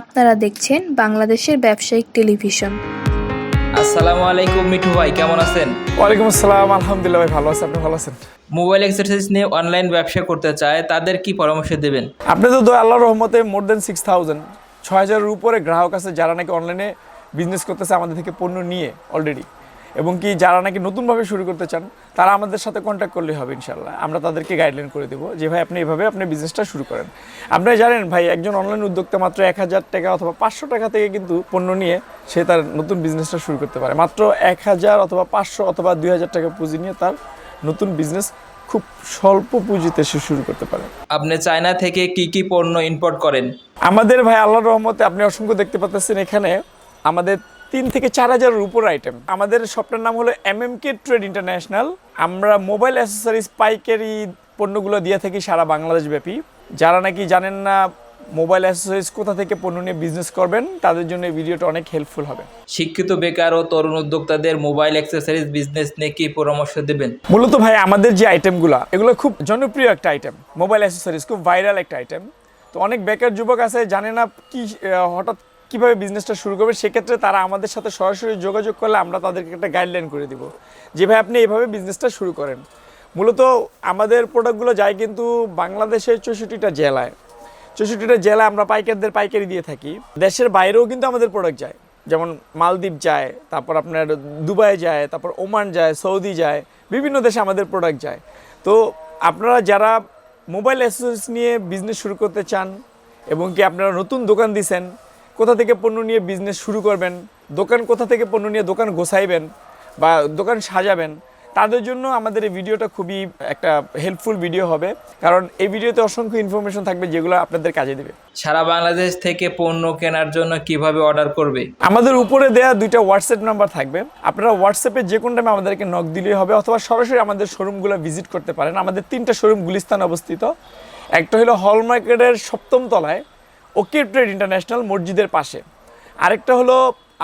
আপনারা দেখছেন বাংলাদেশের ব্যবসায়িক টেলিভিশন। আসসালামু আলাইকুম মিঠু ভাই কেমন আছেন? ওয়ালাইকুম আসসালাম আলহামদুলিল্লাহ ভাই ভালো আছেন আপনি ভালো আছেন? মোবাইল এক্সারসাইজ নিয়ে অনলাইন ব্যবসা করতে চায় তাদের কি পরামর্শ দেবেন? আপনি তো দোয়া আল্লাহর রহমতে মোর দেন সিক্স থাউজেন্ড ছয় হাজারের উপরে গ্রাহক আছে যারা নাকি অনলাইনে বিজনেস করতেছে আমাদের থেকে পণ্য নিয়ে অলরেডি এবং কি যারা নাকি নতুনভাবে শুরু করতে চান তারা আমাদের সাথে কন্ট্যাক্ট করলে হবে ইনশাল্লাহ আমরা তাদেরকে গাইডলাইন করে দেবো যে ভাই আপনি এভাবে আপনি বিজনেসটা শুরু করেন। আপনারা জানেন ভাই একজন অনলাইন উদ্যোক্তা মাত্র এক হাজার টাকা অথবা পাঁচশো টাকা থেকে কিন্তু পণ্য নিয়ে সে তার নতুন বিজনেসটা শুরু করতে পারে। মাত্র এক হাজার অথবা পাঁচশো অথবা দুই হাজার টাকা পুঁজি নিয়ে তার নতুন বিজনেস খুব স্বল্প পুঁজিতে সে শুরু করতে পারে। আপনি চায়না থেকে কি কি পণ্য ইম্পোর্ট করেন? আমাদের ভাই আল্লাহর রহমতে আপনি অসংখ্য দেখতে পাচ্ছেন এখানে। আমাদের তিন থেকে চার হাজারের উপর আইটেম আমাদের শপটার নাম হলো M M K trade international আমরা মোবাইল অ্যাসেসরিজ পাইকারি পণ্যগুলো দিয়ে থাকি সারা বাংলাদেশ ব্যাপী। যারা নাকি জানেন না মোবাইল অ্যাসেসরিজ কোথা থেকে পণ্য নিয়ে বিজনেস করবেন তাদের জন্য এই ভিডিওটা অনেক হেল্পফুল হবে। শিক্ষিত বেকার ও তরুণ উদ্যোক্তাদের মোবাইল অ্যাক্সেসরিজ বিজনেস নিয়ে কি পরামর্শ দেবেন? মূলত ভাই আমাদের যে আইটেমগুলো এগুলো খুব জনপ্রিয় একটা আইটেম মোবাইল অ্যাসেসরিজ খুব ভাইরাল একটা আইটেম তো অনেক বেকার যুবক আছে জানে না কি হঠাৎ কীভাবে বিজনেসটা শুরু করবে, সেক্ষেত্রে তারা আমাদের সাথে সরাসরি যোগাযোগ করলে আমরা তাদেরকে একটা গাইডলাইন করে দিব যে, ভাই, আপনি এইভাবে বিজনেসটা শুরু করেন। মূলত আমাদের প্রোডাক্টগুলো যায় কিন্তু বাংলাদেশের চৌষট্টিটা জেলায়। চৌষট্টিটা জেলায় আমরা পাইকারদের পাইকারি দিয়ে থাকি। দেশের বাইরেও কিন্তু আমাদের প্রোডাক্ট যায়। যেমন মালদ্বীপ যায়, তারপর আপনার দুবাই যায়, তারপর ওমান যায়, সৌদি যায়, বিভিন্ন দেশে আমাদের প্রোডাক্ট যায়। তো আপনারা যারা মোবাইল অ্যাসেসরিজ নিয়ে বিজনেস শুরু করতে চান এবং কি আপনারা নতুন দোকান দিছেন কোথা থেকে পণ্য নিয়ে বিজনেস শুরু করবেন দোকান কোথা থেকে পণ্য নিয়ে দোকান গোছাইবেন বা দোকান সাজাবেন তাদের জন্য আমাদের এই ভিডিওটা খুবই একটা হেল্পফুল ভিডিও হবে। কারণ এই ভিডিওতে অসংখ্য ইনফরমেশন থাকবে যেগুলো আপনাদের কাজে দেবে। সারা বাংলাদেশ থেকে পণ্য কেনার জন্য কীভাবে অর্ডার করবে? আমাদের উপরে দেয়া দুইটা হোয়াটসঅ্যাপ নাম্বার থাকবে। আপনারা হোয়াটসঅ্যাপে যে কোনো টাইমে আমাদেরকে নক দিলেই হবে অথবা সরাসরি আমাদের শোরুমগুলো ভিজিট করতে পারেন। আমাদের তিনটা শোরুম গুলিস্তান অবস্থিত। একটা হলো হল মার্কেটের সপ্তম তলায়। ওকে ট্রেড ইন্টারন্যাশনাল মসজিদের পাশে। আরেকটা হলো,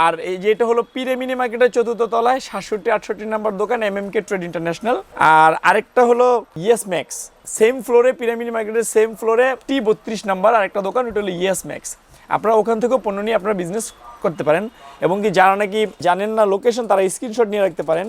আর এই যেটা হলো পিরে মিনি মার্কেটের চতুর্থ তলায়, সাতষট্টি, আটষট্টি নাম্বার দোকান M M K trade international আর আরেকটা হলো ইয়েস ম্যাক্স সেম ফ্লোরে পিরামিড মার্কেটের সেম ফ্লোরে টি বত্রিশ নাম্বার, আরেকটা দোকান ওটা হলো ইয়েস ম্যাক্স আপনারা ওখান থেকেও পণ্য নিয়ে আপনারা বিজনেস করতে পারেন, এবং কি যারা নাকি জানেন না লোকেশন তারা স্ক্রিনশট নিয়ে রাখতে পারেন।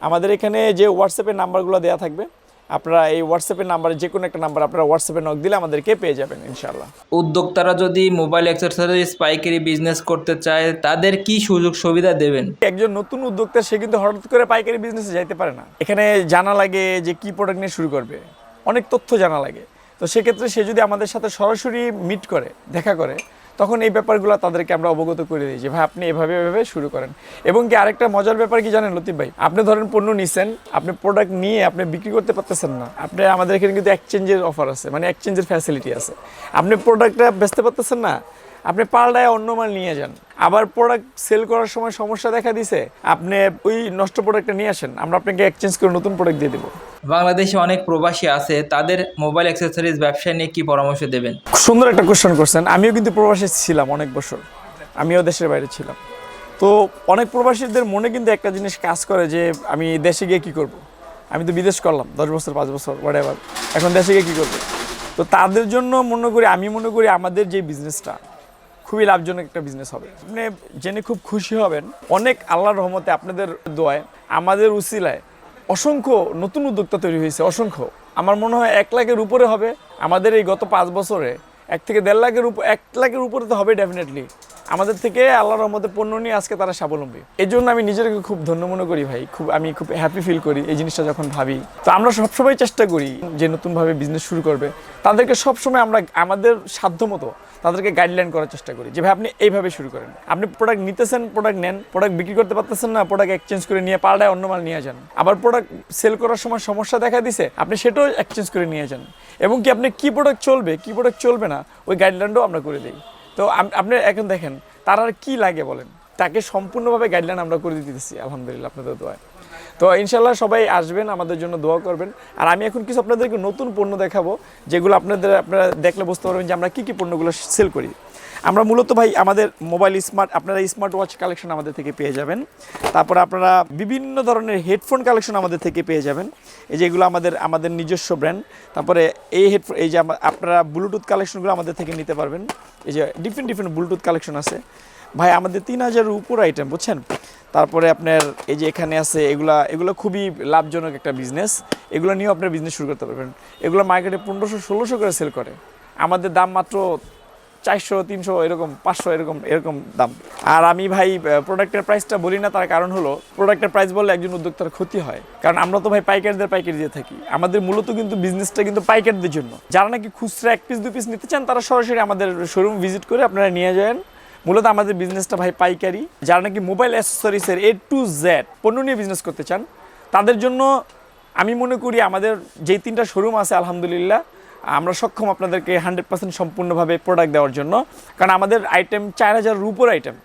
আমাদের এখানে যে হোয়াটসঅ্যাপের নাম্বারগুলো দেওয়া থাকবে আপনারা এই হোয়াটসঅ্যাপের নাম্বারে যে কোনো একটা নাম্বার আপনারা হোয়াটসঅ্যাপে নক দিলে আমাদেরকে পেয়ে যাবেন ইনশাল্লাহ উদ্যোক্তারা যদি মোবাইল অ্যাক্সেসরিজ পাইকারি বিজনেস করতে চায় তাদের কি সুযোগ সুবিধা দেবেন? একজন নতুন উদ্যোক্তা সে কিন্তু হঠাৎ করে পাইকারি বিজনেসে যাইতে পারে না। এখানে জানা লাগে যে কি প্রোডাক্ট নিয়ে শুরু করবে। অনেক তথ্য জানা লাগে। তো সেক্ষেত্রে সে যদি আমাদের সাথে সরাসরি মিট করে দেখা করে তখন এই ব্যাপারগুলো তাদেরকে আমরা অবগত করে দিই যে, ভাই, আপনি এভাবে এভাবে শুরু করেন। এবং কি আরেকটা মজার ব্যাপার কি জানেন, লতিফ ভাই? আপনি ধরেন পণ্য নিছেন, আপনি প্রোডাক্ট নিয়ে আপনি বিক্রি করতে পারতেছেন না। আপনি, আমাদের এখানে কিন্তু এক্সচেঞ্জের অফার আছে মানে এক্সচেঞ্জের ফ্যাসিলিটি আছে। আপনি প্রোডাক্টটা বেচতে পারতেছেন না আপনি পাল্টায় অন্য মাল নিয়ে যান। আবার প্রোডাক্ট সেল করার সময় সমস্যা দেখা দিছে আপনি ওই নষ্ট প্রোডাক্টটা নিয়ে আসেন। আমরা আপনাকে এক্সচেঞ্জ করে নতুন প্রোডাক্ট দিয়ে দেবো। বাংলাদেশে অনেক প্রবাসী আছে তাদের মোবাইল অ্যাক্সেসরিজ ব্যবসা নিয়ে কি পরামর্শ দেবেন? সুন্দর একটা কোশ্চেন করছেন। আমিও কিন্তু প্রবাসী ছিলাম অনেক বছর। আমিও দেশের বাইরে ছিলাম। তো অনেক প্রবাসীদের মনে কিন্তু একটা জিনিস কাজ করে যে আমি দেশে গিয়ে কি করব। আমি তো বিদেশ করলাম দশ বছর পাঁচ বছর হোয়াট এখন দেশে গিয়ে কী করব? তো তাদের জন্য মনে করি আমি মনে করি আমাদের যে বিজনেসটা খুবই লাভজনক একটা বিজনেস হবে। আপনি জেনে খুব খুশি হবেন, অনেক আল্লাহর রহমতে আপনাদের দোয়ায়, আমাদের উসিলায় অসংখ্য নতুন উদ্যোক্তা তৈরি হয়েছে, অসংখ্য। আমার মনে হয় এক লাখের উপরে হবে। আমাদের এই গত পাঁচ বছরে এক থেকে দেড় লাখের উপর এক লাখের উপরে তো হবে ডেফিনেটলি আমাদের থেকে আল্লাহর রহমতে পণ্য নিয়ে আজকে তারা স্বাবলম্বী। এই জন্য আমি নিজেকে খুব ধন্য মনে করি ভাই। খুব, আমি খুব হ্যাপি ফিল করি এই জিনিসটা যখন ভাবি। তো আমরা সবসময় চেষ্টা করি যে নতুনভাবে বিজনেস শুরু করবে। তাদেরকে সবসময় আমরা আমাদের সাধ্য মতো তাদেরকে গাইডলাইন করার চেষ্টা করি যে, ভাই, আপনি এইভাবে শুরু করেন। আপনি প্রোডাক্ট নিতেছেন প্রোডাক্ট নেন। প্রোডাক্ট বিক্রি করতে পারতেছেন না প্রোডাক্ট এক্সচেঞ্জ করে নিয়ে পাল্টায় অন্য মাল নিয়ে যান। আবার প্রোডাক্ট সেল করার সময় সমস্যা দেখা দিছে, আপনি সেটাও এক্সচেঞ্জ করে নিয়ে যান। এবং কি আপনি কি প্রোডাক্ট চলবে, কি প্রোডাক্ট চলবে না, ওই গাইডলাইনটাও আমরা করে দিই। তো আপনি এখন দেখেন, তার আর কি লাগে বলেন? তাকে সম্পূর্ণভাবে গাইডলাইন আমরা করে দিতেছি, আলহামদুলিল্লাহ, আপনাদের দোয়ায়। তো ইনশাল্লাহ সবাই আসবেন, আমাদের জন্য দোয়া করবেন। আর আমি এখন কিছু আপনাদেরকে নতুন পণ্য দেখাবো, যেগুলো আপনাদের, আপনারা দেখলে বুঝতে পারবেন যে আমরা কী কী পণ্যগুলো সেল করি। আমরা মূলত ভাই, আমাদের মোবাইল স্মার্ট আপনারা স্মার্ট ওয়াচ কালেকশন আমাদের থেকে পেয়ে যাবেন। তারপর আপনারা বিভিন্ন ধরনের হেডফোন কালেকশন আমাদের থেকে পেয়ে যাবেন। এই যে এগুলো আমাদের আমাদের নিজস্ব ব্র্যান্ড তারপরে এই হেডফোন এই যে আপনারা ব্লুটুথ কালেকশনগুলো আমাদের থেকে নিতে পারবেন। এই যে ডিফারেন্ট ডিফারেন্ট ব্লুটুথ কালেকশন আছে। ভাই, আমাদের তিন হাজারের উপর আইটেম বুঝছেন? তারপরে আপনার এই যে এখানে আছে, এগুলা, এগুলো খুবই লাভজনক একটা বিজনেস এগুলো নিয়েও আপনার বিজনেস শুরু করতে পারবেন। এগুলো মার্কেটে পনেরোশো, ষোলোশো করে সেল করে। আমাদের দাম মাত্র চারশো, তিনশো, এরকম, পাঁচশো, এরকম এরকম দাম। আর আমি ভাই প্রোডাক্টের প্রাইসটা বলি না, তার কারণ হলো প্রোডাক্টের প্রাইস বললে একজন উদ্যোক্তার ক্ষতি হয়। কারণ আমরা তো ভাই পাইকারদের পাইকারি দিয়ে থাকি। আমাদের মূলত কিন্তু বিজনেসটা কিন্তু পাইকারদের জন্য। যারা নাকি খুচরা এক পিস দু পিস নিতে চান, তারা সরাসরি আমাদের শোরুম ভিজিট করে আপনারা নিয়ে যান। মূলত আমাদের বিজনেসটা ভাই পাইকারি, যারা নাকি মোবাইল অ্যাসেসরিসের এ টু জেড পণ্য নিয়ে বিজনেস করতে চান, তাদের জন্য আমি মনে করি আমাদের যেই তিনটা শোরুম আছে, আলহামদুলিল্লাহ, আমরা সক্ষম আপনাদেরকে হান্ড্রেড পার্সেন্ট সম্পূর্ণভাবে প্রোডাক্ট দেওয়ার জন্য। কারণ আমাদের আইটেম চার হাজার উপর আইটেম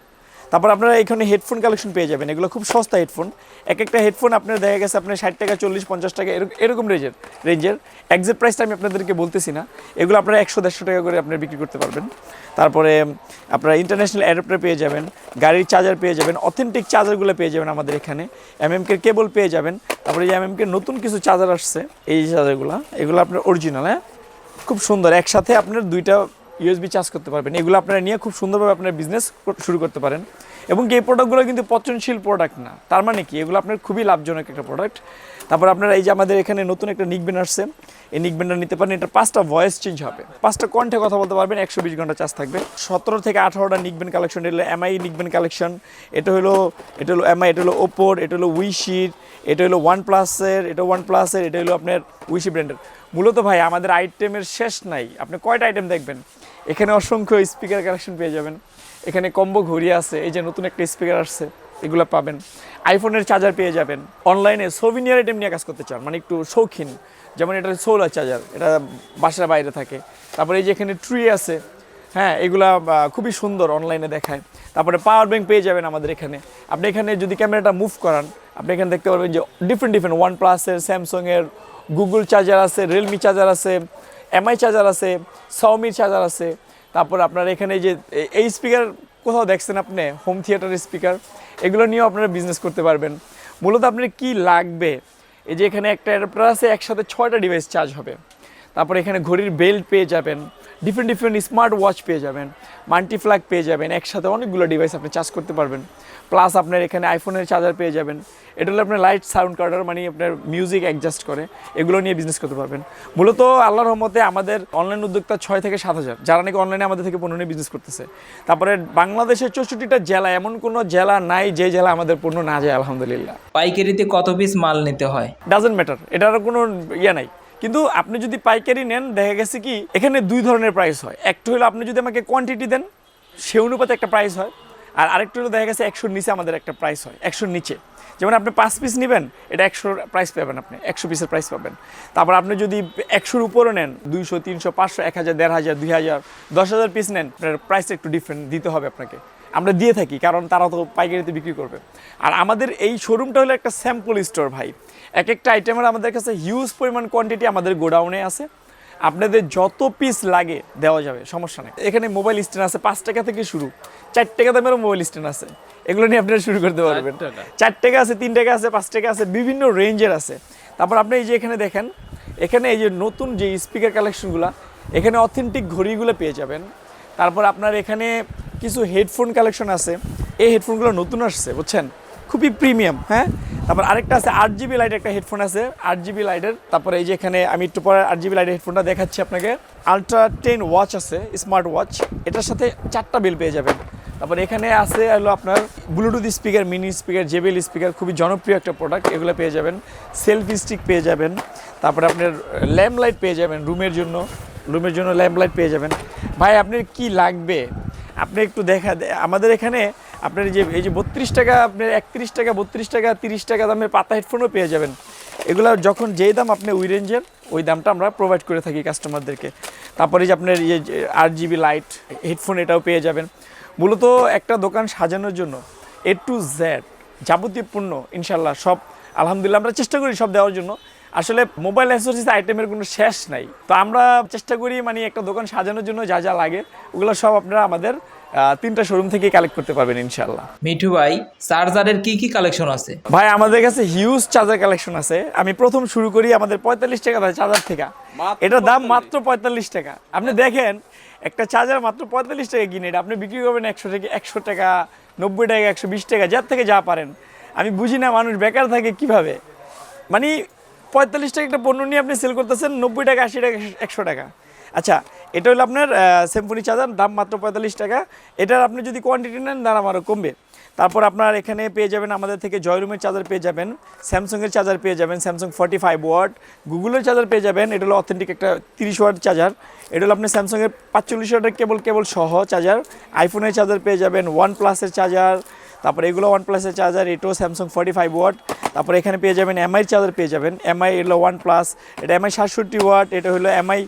তারপর আপনারা এখানে হেডফোন কালেকশন পেয়ে যাবেন। এগুলো খুব সস্তা হেডফোন এক একটা হেডফোন আপনার দেখা গেছে আপনার ষাট টাকা, চল্লিশ, পঞ্চাশ টাকা এরকম রেঞ্জের রেঞ্জের একজ্যাক্ট প্রাইসটা আমি আপনাদেরকে বলতেছি না। এগুলো আপনারা একশো, দেড়শো টাকা করে আপনারা বিক্রি করতে পারবেন। তারপরে আপনারা ইন্টারন্যাশনাল অ্যাডাপ্টার পেয়ে যাবেন, গাড়ির চার্জার পেয়ে যাবেন অথেন্টিক চার্জারগুলো পেয়ে যাবেন আমাদের এখানে। এমএমকে কেবল পেয়ে যাবেন। তারপরে এই এমএমকে নতুন কিছু চার্জার আসছে, এই চার্জারগুলো এগুলো আপনার অরিজিনাল হ্যাঁ? খুব সুন্দর। একসাথে আপনার দুইটা ইউএসবি চার্জ করতে পারবেন। এগুলো আপনারা নিয়ে খুব সুন্দরভাবে আপনার বিজনেস শুরু করতে পারেন। এবং এই প্রোডাক্টগুলো কিন্তু পচনশীল প্রোডাক্ট না। তার মানে কি? এগুলো আপনার খুবই লাভজনক একটা প্রোডাক্ট তারপর আপনারা এই যে আমাদের এখানে নতুন একটা নিকবেন আসছে। এই নিকবেনটা নিতে পারেন। এটা পাঁচটা ভয়েস চেঞ্জ হবে। পাঁচটা কণ্ঠে কথা বলতে পারবেন। একশো বিশ ঘণ্টা চার্জ থাকবে। সতেরো থেকে আঠারোটা নিকবেন কালেকশন এটা হলো এমআই নিকবেন কালেকশন এটা হলো এটা হলো এমআই এটা হলো ওপোর এটা হলো উইশির এটা হলো ওয়ান প্লাসের এটা ওয়ান প্লাসের এটা হলো আপনার উইশি ব্র্যান্ডের মূলত ভাই, আমাদের আইটেমের শেষ নাই। আপনি কয়টা আইটেম দেখবেন? এখানে অসংখ্য স্পিকার কালেকশন পেয়ে যাবেন। এখানে কম্বো ঘড়ি আছে, এই যে নতুন একটা স্পিকার আসছে, এগুলো পাবেন। আইফোনের চার্জার পেয়ে যাবেন। অনলাইনে সোভিনিয়ার আইটেম নিয়ে কাজ করতে চান মানে একটু শৌখিন। যেমন এটা সোলার চার্জার এটা বাসার বাইরে থাকে। তারপরে এই যে এখানে ট্রি আছে হ্যাঁ এগুলা খুবই সুন্দর অনলাইনে দেখায়। তারপরে পাওয়ার ব্যাংক পেয়ে যাবেন আমাদের এখানে। আপনি এখানে যদি ক্যামেরাটা মুভ করান, আপনি এখানে দেখতে পারবেন যে ডিফারেন্ট ডিফারেন্ট ওয়ান প্লাসের স্যামসংয়ের গুগল চার্জার আছে রিয়েলমি চার্জার আছে এমআই চার্জার আছে সাউমির চার্জার আছে, তারপর আপনার এখানে যে, এই স্পিকার কোথাও দেখছেন আপনি? হোম থিয়েটার স্পিকার এগুলো নিয়েও আপনারা বিজনেস করতে পারবেন। মূলত আপনার কি লাগবে? এই যে এখানে একটা অ্যাডাপ্টার আছে, একসাথে ছয়টা ডিভাইস চার্জ হবে। তারপর এখানে ঘড়ির বেল্ট পেয়ে যাবেন ডিফারেন্ট ডিফারেন্ট স্মার্ট ওয়াচ পেয়ে যাবেন মাল্টিফ্ল্যাগ পেয়ে যাবেন একসাথে অনেকগুলো ডিভাইস আপনি চার্জ করতে পারবেন। প্লাস আপনার এখানে আইফোনের চার্জার পেয়ে যাবেন। এটা হলো আপনার লাইট সাউন্ড কার্ডার মানে আপনার মিউজিক অ্যাডজাস্ট করে এগুলো নিয়ে বিজনেস করতে পারবেন। মূলত আল্লাহর রহমতে আমাদের অনলাইন উদ্যোক্তা ছয় থেকে সাত হাজার যারা নাকি অনলাইনে আমাদের থেকে পণ্য নিয়ে বিজনেস করতেছে। তারপরে বাংলাদেশের চৌষট্টিটা জেলা এমন কোনো জেলা নাই যে জেলা আমাদের পণ্য না যায় আলহামদুলিল্লাহ। পাইকারিতে কত পিস মাল নিতে হয়? ডাজেন্ট ম্যাটার এটার কোনো ইয়ে নাই। কিন্তু আপনি যদি পাইকারি নেন, দেখা গেছে কি, এখানে দুই ধরনের প্রাইস হয়। একটা হলো আপনি যদি আমাকে কোয়ান্টিটি দেন, সে অনুপাতে একটা প্রাইস হয়। আর আরেকটা হলো দেখা গেছে একশোর নিচে আমাদের একটা প্রাইস হয়, একশোর নিচে। যেমন আপনি পাঁচ পিস নেবেন, এটা একশোর প্রাইস পাবেন আপনি, একশো পিসের প্রাইস পাবেন। তারপর আপনি যদি একশোর উপরে নেন, দুইশো, তিনশো, পাঁচশো, এক হাজার, দেড় হাজার, দুই হাজার, দশ হাজার পিস নেন, আপনার প্রাইস একটু ডিফারেন্ট দিতে হবে আপনাকে। আমরা দিয়ে থাকি কারণ তারা তো পাইকারিতে বিক্রি করবে। আর আমাদের এই শোরুমটা হলো একটা স্যাম্পল স্টোর ভাই। এক একটা আইটেমের আমাদের কাছে হিউজ পরিমাণ কোয়ান্টিটি আমাদের গোডাউনে আছে। আপনাদের যত পিস লাগে দেওয়া যাবে সমস্যা নেই। এখানে মোবাইল স্ট্যান্ড আছে পাঁচ টাকা থেকে শুরু। চার টাকা দামেরও মোবাইল স্ট্যান্ড আছে। এগুলো নিয়ে আপনারা শুরু করতে পারবেন? চার টাকা আছে তিন টাকা আছে পাঁচ টাকা আছে বিভিন্ন রেঞ্জের আছে। তারপর আপনি এই যে এখানে দেখেন এখানে এই যে নতুন যে স্পিকার কালেকশনগুলো এখানে অথেন্টিক ঘড়িগুলো পেয়ে যাবেন। তারপর আপনার এখানে কিছু হেডফোন কালেকশন আছে। এই হেডফোনগুলো নতুন আসছে, বুঝছেন? খুবই প্রিমিয়াম হ্যাঁ? তারপর আরেকটা আছে আট জিবি লাইটের একটা হেডফোন আছে, আট জিবি লাইটের। তারপরে এই যে এখানে আমি একটু পরে আট জিবি লাইটের হেডফোনটা দেখাচ্ছি আপনাকে। আলট্রা টেন ওয়াচ আছে, স্মার্ট ওয়াচ। এটার সাথে চারটা বিল পেয়ে যাবেন। তারপর এখানে আছে হলো আপনার Bluetooth speaker mini speaker JBL speaker খুবই জনপ্রিয় একটা প্রোডাক্ট এগুলো পেয়ে যাবেন। সেলফি স্টিক পেয়ে যাবেন। তারপরে আপনার ল্যাম্প লাইট পেয়ে যাবেন রুমের জন্য। রুমের জন্য ল্যাম্প লাইট পেয়ে যাবেন। ভাই, আপনার কি লাগবে? আপনি একটু দেখা আমাদের এখানে আপনার যে, এই যে বত্রিশ টাকা, আপনার একত্রিশ টাকা, বত্রিশ টাকা, তিরিশ টাকা দামের পাতা হেডফোনও পেয়ে যাবেন। এগুলো যখন যেই দাম আপনি ওই রেঞ্জের, ওই দামটা আমরা প্রোভাইড করে থাকি কাস্টমারদেরকে তারপরে যে আপনার ইয়ে আট জিবি লাইট হেডফোন এটাও পেয়ে যাবেন। মূলত একটা দোকান সাজানোর জন্য এ টু জেড যাবতীয় পণ্য ইনশাল্লাহ সব, আলহামদুলিল্লাহ আমরা চেষ্টা করি সব দেওয়ার জন্য। আসলে মোবাইল অ্যাসেসরিজ আইটেমের কোনো শেষ নাই। তো আমরা চেষ্টা করি মানে একটা দোকান সাজানোর জন্য যা যা লাগে ওগুলো সব আপনারা আমাদের তিনটা শোরুম থেকে কালেক্ট করতে পারবেন ইনশাল্লাহ মিঠু ভাই চার্জারের কি কি কালেকশন আছে? ভাই আমাদের কাছে হিউজ চার্জার কালেকশন আছে। আমি প্রথম শুরু করি আমাদের পঁয়তাল্লিশ টাকা ভাই চার্জার থেকে। এটার দাম মাত্র পঁয়তাল্লিশ টাকা। আপনি দেখেন একটা চার্জার মাত্র পঁয়তাল্লিশ টাকা কিনে এটা আপনি বিক্রি করবেন একশো থেকে একশো টাকা নব্বই টাকা একশো বিশ টাকা যার থেকে যা পারেন। আমি বুঝি না মানুষ বেকার থাকে কীভাবে। মানে পঁয়তাল্লিশ টাকা একটা পণ্য নিয়ে আপনি সেল করতেছেন, নব্বই টাকা, আশি টাকা, একশো টাকা। আচ্ছা এটা হলো আপনার স্যাম্পুনি চার্জার, দাম মাত্র পঁয়তাল্লিশ টাকা। এটার আপনি যদি কোয়ান্টিটি নেন, দাম আরও কমবে। তারপর আপনার এখানে পেয়ে যাবেন, আমাদের থেকে জয়রুমের চার্জার পেয়ে যাবেন স্যামসংয়ের চার্জার পেয়ে যাবেন স্যামসাং ফর্টি ফাইভ ওয়াট গুগলের চার্জার পেয়ে যাবেন, এটা হলো অথেন্টিক একটা তিরিশ ওয়াট চার্জার। এটা হলো আপনি স্যামসংয়ের পাঁচচল্লিশ ওয়াটের কেবল কেবল সহ চার্জার। আইফোনের চার্জার পেয়ে যাবেন ওয়ান প্লাসের চার্জার তারপরে এগুলো ওয়ান প্লাসের চার্জার এটাও স্যামসাং ফর্টি ফাইভ ওয়াট তারপরে এখানে পেয়ে যাবেন এমআই চার্জার পেয়ে যাবেন। এমআই এলো ওয়ান প্লাস এটা এমআই সাতষট্টি ওয়াট এটা হলো এমআই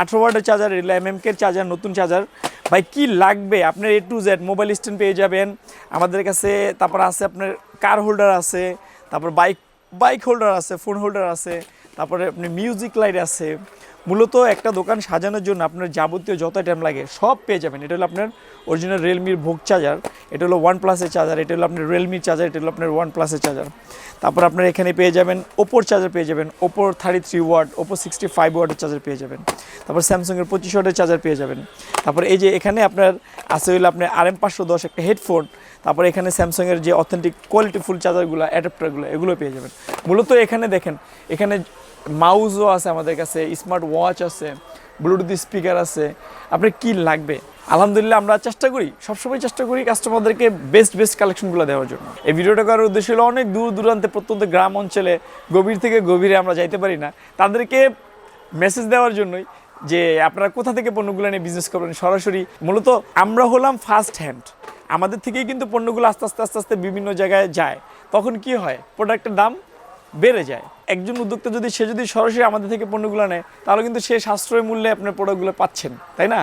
আঠেরো ওয়াটের চার্জার এগুলো এমএমকের চার্জার নতুন চার্জার ভাই, কি লাগবে? আপনার A to Z mobile stand পেয়ে যাবেন। আমাদের কাছে, তারপর আছে আপনার কার হোল্ডার আছে, তারপর বাইক বাইক হোল্ডার আছে ফোন হোল্ডার আছে, তারপরে আপনি মিউজিক লাইট আছে। মূলত একটা দোকান সাজানোর জন্য আপনার যাবতীয় যত টাইম লাগে সব পেয়ে যাবেন। এটা হলো আপনার অরিজিনাল রিয়েলমির ভোগ চার্জার এটা হলো ওয়ান প্লাসের চার্জার এটা হলো আপনার রিয়েলমির চার্জার এটা হলো আপনার ওয়ান প্লাসের চার্জার তারপর আপনার এখানে পেয়ে যাবেন ওপোর চার্জার পেয়ে যাবেন ওপোর thirty three watt Oppo sixty five ওয়াটের চার্জার পেয়ে যাবেন। তারপর স্যামসাংয়ের পঁচিশ ওয়াটের চার্জার পেয়ে যাবেন। তারপর এই যে এখানে আপনার আছে হলো আপনার আর এম পাঁচশো দশ একটা হেডফোন তারপর এখানে স্যামসাংয়ের যে অথেন্টিক কোয়ালিটিফুল চার্জারগুলো অ্যাডাপ্টারগুলো এগুলো পেয়ে যাবেন। মূলত এখানে দেখেন, এখানে মাউসও আছে আমাদের কাছে স্মার্ট ওয়াচ আছে ব্লুটুথ স্পিকার আছে। আপনার কি লাগবে? আলহামদুলিল্লাহ আমরা চেষ্টা করি, সবসময় চেষ্টা করি কাস্টমারদেরকে বেস্ট বেস্ট কালেকশনগুলো দেওয়ার জন্য। এই ভিডিওটা করার উদ্দেশ্য হলো অনেক দূর দূরান্তে, প্রত্যন্ত গ্রাম অঞ্চলে, গভীর থেকে গভীরে আমরা যাইতে পারি না। তাদেরকে মেসেজ দেওয়ার জন্যই যে আপনারা কোথা থেকে পণ্যগুলো নিয়ে বিজনেস করবেন, সরাসরি মূলত আমরা হলাম ফার্স্ট হ্যান্ড আমাদের থেকেই কিন্তু পণ্যগুলো আস্তে আস্তে আস্তে আস্তে বিভিন্ন জায়গায় যায়। তখন কি হয়? প্রোডাক্টের দাম বেড়ে যায়। একজন উদ্যোক্তা যদি সে যদি সরাসরি আমাদের থেকে পণ্যগুলো নেয় তাহলে কিন্তু সে সাশ্রয় মূল্যে আপনার প্রোডাক্টগুলো পাচ্ছেন তাই না?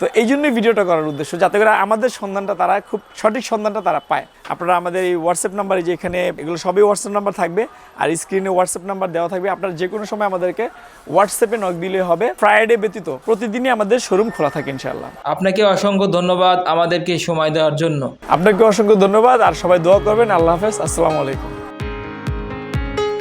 তো এই জন্যই ভিডিওটা করার উদ্দেশ্য যাতে করে আমাদের সন্ধানটা তারা খুব সঠিক সন্ধানটা তারা পায়। আপনারা আমাদের এই হোয়াটসঅ্যাপ নাম্বারে যে এখানে এগুলো সবই হোয়াটসঅ্যাপ নাম্বার থাকবে আর স্ক্রিনে হোয়াটসঅ্যাপ নাম্বার দেওয়া থাকবে। আপনারা যে কোনো সময় আমাদেরকে হোয়াটসঅ্যাপে নক দিলে হবে। ফ্রাইডে ব্যতীত প্রতিদিনই আমাদের শোরুম খোলা থাকে ইনশাআল্লাহ। আপনাকে অসংখ্য ধন্যবাদ আমাদেরকে সময় দেওয়ার জন্য। আপনাকে অসংখ্য ধন্যবাদ আর সবাই দোয়া করবেন। আল্লাহ হাফেজ আসসালামু আলাইকুম।